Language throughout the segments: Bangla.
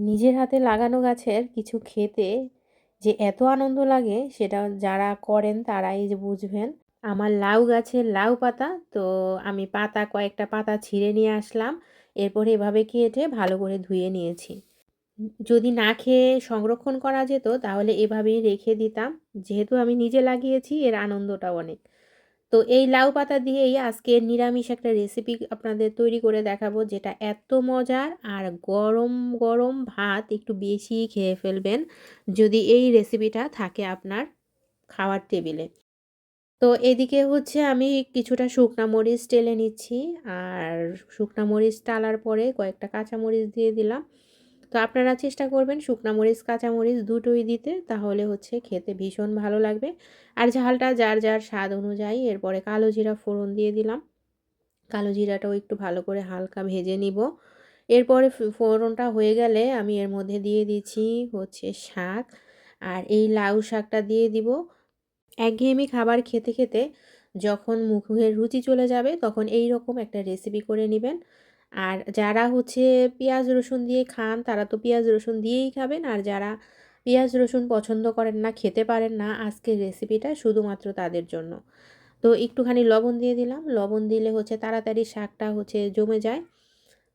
নিজের হাতে লাগানো গাছের কিছু খেতে যে এত আনন্দ লাগে, সেটা যারা করেন তারাই যে বুঝবেন। আমার লাউ গাছের লাউ পাতা, তো আমি পাতা, কয়েকটা পাতা ছিঁড়ে নিয়ে আসলাম। এরপর এভাবে কেটে ভালো করে ধুয়ে নিয়েছি। যদি না খেয়ে সংরক্ষণ করা যেত, তাহলে এভাবেই রেখে দিতাম। যেহেতু আমি নিজে লাগিয়েছি, এর আনন্দটা অনেক। তো এই লাউ পাতা দিয়েই আজকে নিরামিষ একটা রেসিপি আপনাদের তৈরি করে দেখাবো, যেটা এত মজার আর গরম গরম ভাত একটু বেশি খেয়ে ফেলবেন যদি এই রেসিপিটা থাকে আপনার খাওয়ার টেবিলে। তো এদিকে হচ্ছে আমি কিছুটা শুকনা মরিচ টেলে নিচ্ছি, আর শুকনা মরিচ টালার পরে কয়েকটা কাঁচা মরিচ দিয়ে দিলাম। তো আপনারা চেষ্টা করবেন শুকনা মরিচ কাঁচামরিচ দুটোই দিতে, তাহলে হচ্ছে খেতে ভীষণ ভালো লাগবে। আর ঝালটা যার যার স্বাদ অনুযায়ী, এরপরে কালো জিরা ফোড়ন দিয়ে দিলাম। কালো জিরাটাও একটু ভালো করে হালকা ভেজে নিব। এরপরে ফোড়নটা হয়ে গেলে আমি এর মধ্যে দিয়ে দিচ্ছি হচ্ছে শাক, আর এই লাউ শাকটা দিয়ে দিব। একঘেয়েমি খাবার খেতে খেতে যখন মুখের রুচি চলে যাবে, তখন এই রকম একটা রেসিপি করে নেবেন। আর যারা হচ্ছে পেঁয়াজ, রসুন দিয়ে খান, তারা তো পেঁয়াজ, রসুন দিয়েই খাবেন। আর যারা পেঁয়াজ, রসুন পছন্দ করেন না, খেতে পারেন না, আজকের রেসিপিটা শুধুমাত্র তাদের জন্য। তো একটুখানি লবণ দিয়ে দিলাম। লবণ দিলে হচ্ছে তাড়াতাড়ি শাকটা হচ্ছে জমে যায়।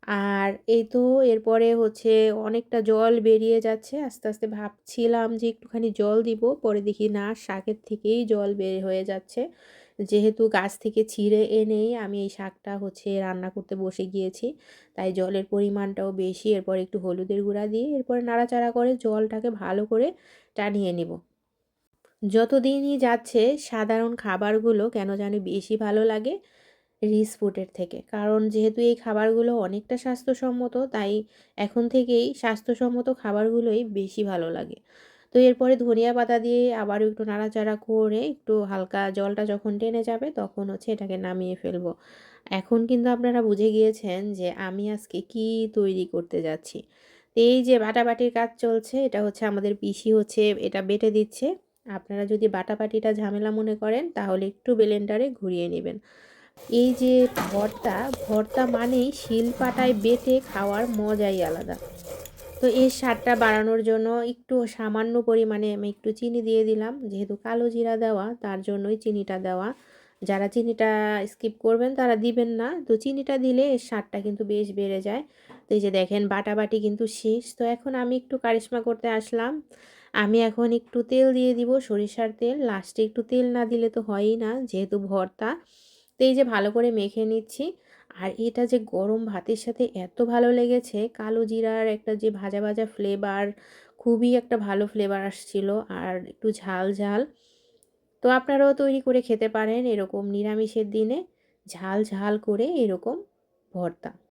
আর এই তো এরপরে হচ্ছে অনেকটা জল বেরিয়ে যাচ্ছে। আস্তে আস্তে ভাবছিলাম যে একটুখানি জল দিব, পরে দেখি না, শাকের থেকেই জল বের হয়ে যাচ্ছে। যেহেতু গাছ থেকে ছিঁড়ে এনেই আমি এই শাকটা হচ্ছে রান্না করতে বসে গিয়েছি, তাই জলের পরিমাণটাও বেশি। এরপর একটু হলুদের গুঁড়া দিয়ে এরপরে নাড়াচাড়া করে জলটাকে ভালো করে টানিয়ে নিব। যতদিনই যাচ্ছে, সাধারণ খাবারগুলো কেন জানি বেশি ভালো লাগে। রিস ফুডের থেকে। কারণ যেহেতু এই খাবারগুলো অনেকটা স্বাস্থ্যসম্মত, তাই এখন থেকেই স্বাস্থ্যসম্মত খাবারগুলোই বেশি ভালো লাগে। তো এরপরে ধনিয়া পাতা দিয়ে আবারও একটু নাড়াচাড়া করে একটু হালকা জলটা যখন টেনে যাবে, তখন হচ্ছে এটাকে নামিয়ে ফেলব। এখন কিন্তু আপনারা বুঝে গিয়েছেন যে আমি আজকে কি তৈরি করতে যাচ্ছি। এই যে বাটাবাটির কাজ চলছে, এটা হচ্ছে আমাদের পিসি হচ্ছে এটা বেটে দিচ্ছে। আপনারা যদি বাটাবাটিটা ঝামেলা মনে করেন, তাহলে একটু বেলেন্ডারে ঘুরিয়ে নেবেন। এই যে ভর্তা ভর্তা মানেই শিলপাটায় বেটে খাওয়ার মজাই আলাদা। তো এই স্বাদটা বাড়ানোর জন্য একটু সামান্য পরিমাণে আমি একটু চিনি দিয়ে দিলাম, যেহেতু কালো জিরা দেওয়া, তার জন্যই চিনিটা দেওয়া। যারা চিনিটা স্কিপ করবেন তারা দিবেন না, তো চিনিটা দিলে এর স্বাদটা কিন্তু বেশ বেড়ে যায়। তো এই যে দেখেন, বাটাবাটি কিন্তু শেষ। তো এখন আমি একটু কারিশ্মা করতে আসলাম। আমি এখন একটু তেল দিয়ে দিব সরিষার তেল। লাস্টে একটু তেল না দিলে তো হয়ই না, যেহেতু ভর্তা। তো এই যে ভালো করে মেখে নিচ্ছি। আর এটা যে গরম ভাতের সাথে এত ভালো লেগেছে, কালো জিরার একটা যে ভাজা ভাজা ফ্লেভার খুবই একটা ভালো ফ্লেভার আসছিল আর একটু ঝাল ঝাল। তো আপনারাও তৈরি করে খেতে পারেন এরকম নিরামিষের দিনে, ঝাল ঝাল করে এরকম ভর্তা।